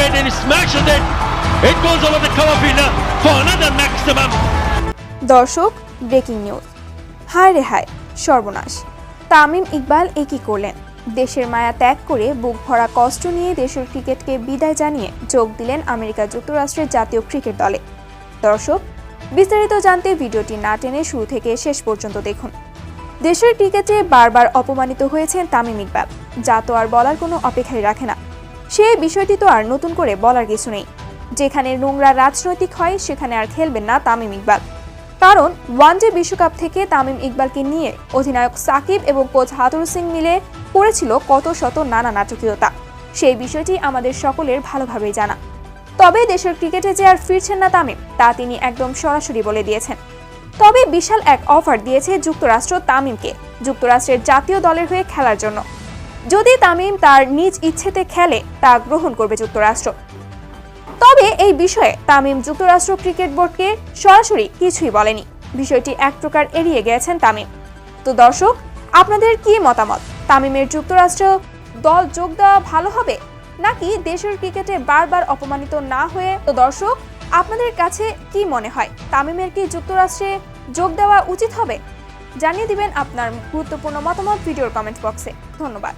wicket and he smashes it. It goes over the cover fielder for another maximum. দর্শক breaking news হায় রে হায়, সর্বনাশ। তামিম ইকবাল এ কি করলেন। দেশের মায়া ত্যাগ করে বুক ভরা কষ্ট নিয়ে দেশের ক্রিকেটকে বিদায় জানিয়ে যোগ দিলেন আমেরিকা যুক্তরাষ্ট্রের জাতীয় ক্রিকেট দলে। দর্শক, বিস্তারিত জানতে ভিডিওটি না টেনে শুরু থেকে শেষ পর্যন্ত দেখুন। দেশের ক্রিকেটে বারবার অপমানিত হয়েছেন তামিম ইকবাল। যা তো আর বলার কোনো অপেক্ষাই রাখে না। সে বিষয়টি তো আর নতুন করে বলার কিছু নেই। যেখানে নোংরা রাজনৈতিক হয়, সেখানে আর খেলবেন না তামিম ইকবাল। কারণ, ওয়ানডে বিশ্বকাপ থেকে তামিম ইকবালকে নিয়ে অধিনায়ক সাকিব এবং কোচ হাতুর সিং মিলে করেছিল কত শত নানা নাটকীয়তা। সেই বিষয়টি আমাদের সকলের ভালোভাবেই জানা। তবে দেশের ক্রিকেটে যে আর ফিরছেন না তামিম, তা তিনি একদম সরাসরি বলে দিয়েছেন। তবে বিশাল এক অফার দিয়েছে যুক্তরাষ্ট্র তামিমকে। যুক্তরাষ্ট্রের জাতীয় দলের হয়ে খেলার জন্য। যদি তামিম তার নিজ ইচ্ছেতে খেলে, তা গ্রহণ করবে যুক্তরাষ্ট্র। তবে এই বিষয়ে তামিম যুক্তরাষ্ট্র ক্রিকেট বোর্ডকে সরাসরি কিছুই বলেনি। বিষয়টি এক প্রকার এড়িয়ে গেছেন তামিম। তো দর্শক, আপনাদের কি মতামত? তামিমের যুক্তরাষ্ট্র দল যোগ দেওয়া ভালো হবে, নাকি দেশের ক্রিকেটে বারবার অপমানিত না হয়ে? তো দর্শক, আপনাদের কাছে কি মনে হয়? তামিমের কি যুক্তরাষ্ট্রে যোগ দেওয়া উচিত হবে? জানিয়ে দিবেন আপনার গুরুত্বপূর্ণ মতামত ভিডিওর কমেন্ট বক্সে। ধন্যবাদ।